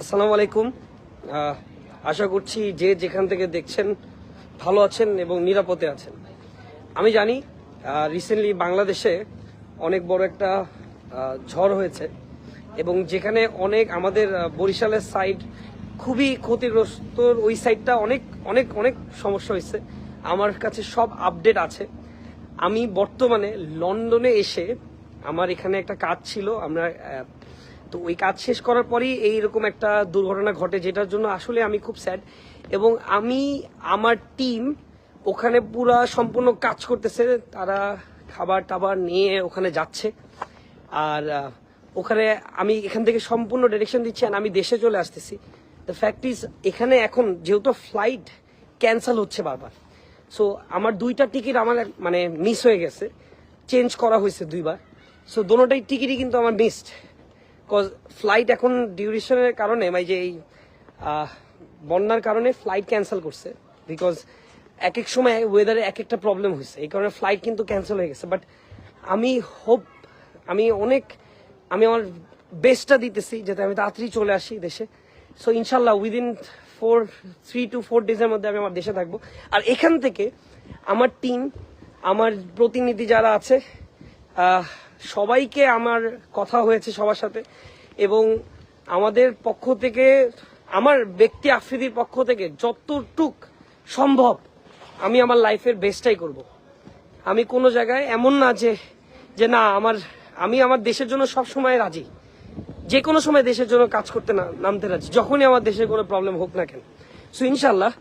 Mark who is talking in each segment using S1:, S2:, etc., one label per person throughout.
S1: আসসালামু আলাইকুম। আশা করছি যে যেখান থেকে দেখছেন ভালো আছেন এবং নিরাপদে আছেন। আমি জানি রিসেন্টলি বাংলাদেশে অনেক বড় একটা ঝড় হয়েছে এবং যেখানে অনেক আমাদের বরিশালের সাইড খুবই ক্ষতিগ্রস্ত, ওই সাইডটা অনেক অনেক অনেক সমস্যা হয়েছে। আমার কাছে সব আপডেট আছে। আমি বর্তমানে লন্ডনে এসে আমার এখানে একটা কাজ ছিল, আমরা তো ওই কাজ শেষ করার পরেই এইরকম একটা দুর্ঘটনা ঘটে যেটার জন্য আসলে আমি খুব স্যাড এবং আমি, আমার টিম ওখানে পুরা সম্পূর্ণ কাজ করতেছে, তারা খাবার টাবার নিয়ে ওখানে যাচ্ছে। আর ওখানে আমি এখান থেকে সম্পূর্ণ ডিরেকশন দিচ্ছি আর আমি দেশে চলে আসতেছি। দ্য ফ্যাক্ট ইজ এখানে এখন যেহেতু ফ্লাইট ক্যান্সেল হচ্ছে বারবার। সো আমার দুইটা টিকিট আমার মানে মিস হয়ে গেছে। চেঞ্জ করা হয়েছে দুইবার। সো দোনোটাই টিকিটই কিন্তু আমার মিসড কজ ফ্লাইট এখন ডিউরেশনের কারণে মানে যে এই বন্যার কারণে ফ্লাইট ক্যান্সেল করছে। বিকজ এক এক সময় ওয়েদারে এক একটা প্রবলেম হয়েছে। এই কারণে ফ্লাইট কিন্তু ক্যান্সেল হয়ে গেছে। বাট আমি হোপ আমি অনেক, আমি আমার বেস্টটা দিতেছি যাতে আমি তাড়াতাড়ি চলে আসি দেশে। সো ইনশাল্লাহ within four three two four ডেজের মধ্যে আমি আমার দেশে থাকব। আর এখান থেকে আমার টিম আমার প্রতিনিধি যারা আছে সবাইকে আমার কথা হয়েছে সবার সাথে এবং আমাদের পক্ষ থেকে, আমার ব্যক্তি আফ্রিদির পক্ষ থেকে যতটুক সম্ভব আমি আমার লাইফের বেস্টটাই করব। আমি কোনো জায়গায় এমন না যে যে না, আমার, আমি আমার দেশের জন্য সব সময় রাজি। যে কোনো সময় দেশের জন্য কাজ করতে না, নামতে রাজি, যখনই আমার দেশের কোনো প্রবলেম হোক না কেন। সো ইনশাল্লাহ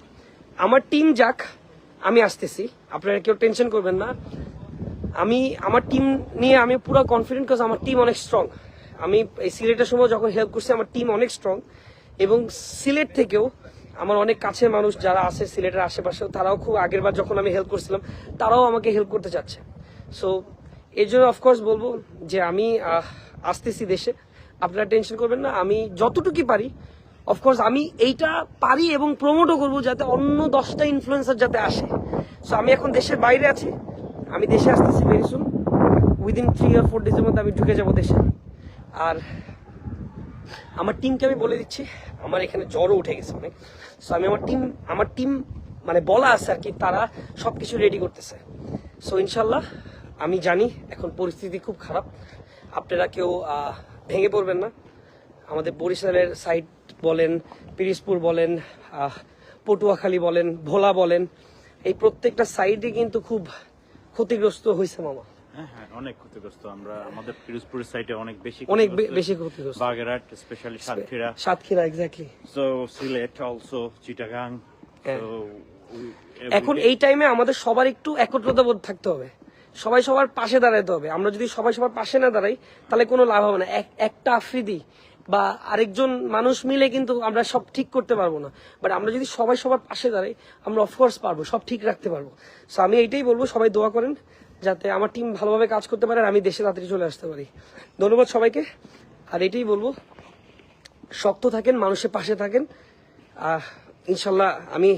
S1: আমার টিম যাক, আমি আসতেছি। আপনারা কেউ টেনশন করবেন না। আমি, আমার টিম নিয়ে আমি পুরো কনফিডেন্ট কাজ আমার টিম অনেক স্ট্রং আমি এই সিলেটের সময় যখন হেল্প করছি, আমার টিম অনেক স্ট্রং এবং সিলেট থেকেও আমার অনেক কাছের মানুষ যারা আছে সিলেটের আশেপাশে তারাও খুব আগের বার যখন আমি হেল্প করছিলাম, তারাও আমাকে হেল্প করতে চাচ্ছে। সো এর জন্য অফকোর্স বলব যে আমি আসতেছি দেশে। আপনারা টেনশন করবেন না, আমি যতটুকু পারি অফকোর্স আমি এইটা পারি এবং প্রমোটও করব যাতে অন্য দশটা ইনফ্লুয়েন্সার যাতে আসে। সো আমি এখন দেশের বাইরে আছি। আমি দেশে আসতেছি ভেরি সুন উইদিন থ্রি আর ফোর ডেজের মধ্যে আমি ঢুকে যাব দেশে। আর আমার টিমকে আমি বলে দিচ্ছি, আমার এখানে জ্বরও উঠে গেছে অনেক। সো আমি আমার টিম আমার টিম মানে বলা আছে আর কি, তারা সব কিছু রেডি করতেছে। সো ইনশাল্লাহ আমি জানি এখন পরিস্থিতি খুব খারাপ। আপনারা কেউ ভেঙে পড়বেন না। আমাদের বরিশালের সাইড বলেন, পিরিজপুর বলেন পটুয়াখালী বলেন, ভোলা বলেন, এই প্রত্যেকটা সাইডে কিন্তু খুব ক্ষতিগ্রস্ত হয়েছে মামা।
S2: হ্যাঁ হ্যাঁ অনেক ক্ষতিগ্রস্ত। আমরা আমাদের পিরোজপুরের সাইডে অনেক বেশি
S1: অনেক বেশি ক্ষতিগ্রস্ত।
S2: Bagerhat specially Satkhira.
S1: Satkhira exactly
S2: so Sylhet also Chittagong.
S1: হ্যাঁ। এখন এই টাইমে আমাদের সবার একটু একত্রতাবোধ থাকতে হবে। সবাই সবার পাশে দাঁড়াতে হবে। আমরা যদি সবাই সবার পাশে না দাঁড়াই তাহলে কোনো লাভ হবে না। এক- একটা আফ্রিদি বা আরেকজন মানুষ মিলে কিন্তু আমরা সব ঠিক করতে পারব না। বাট আমরা যদি সবাই সবার পাশে দাঁড়াই, আমরা অফকোর্স পারব, সব ঠিক রাখতে পারব। সো আমি এইটাই বলব, সবাই দোয়া করেন যাতে আমার টিম ভালোভাবে কাজ করতে পারে আর আমি দেশে তাড়াতাড়ি চলে আসতে পারি। ধন্যবাদ সবাইকে। আর এটাই বলব, শক্ত থাকেন, মানুষের পাশে থাকেন। ইনশাল্লাহ আমি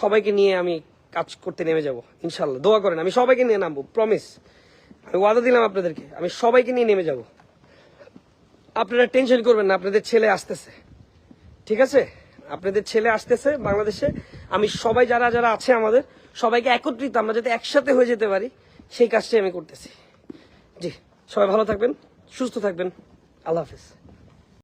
S1: সবাইকে নিয়ে আমি কাজ করতে নেমে যাব, ইনশাল্লাহ। দোয়া করেন, আমি সবাইকে নিয়ে নামবো প্রমিস আমি ওয়াদা দিলাম আপনাদেরকে, আমি সবাইকে নিয়ে নেমে যাব। আপনারা টেনশন করবেন না, আপনাদের ছেলে আসতেছে। ঠিক আছে? আপনাদের ছেলে আসতেছে বাংলাদেশে। আমি সবাই যারা যারা আছে আমাদের, সবাইকে একত্রিত, আমরা যাতে একসাথে হয়ে যেতে পারি, সেই কাজটাই আমি করতেছি। জি, সবাই ভালো থাকবেন, সুস্থ থাকবেন। আল্লাহ হাফিজ।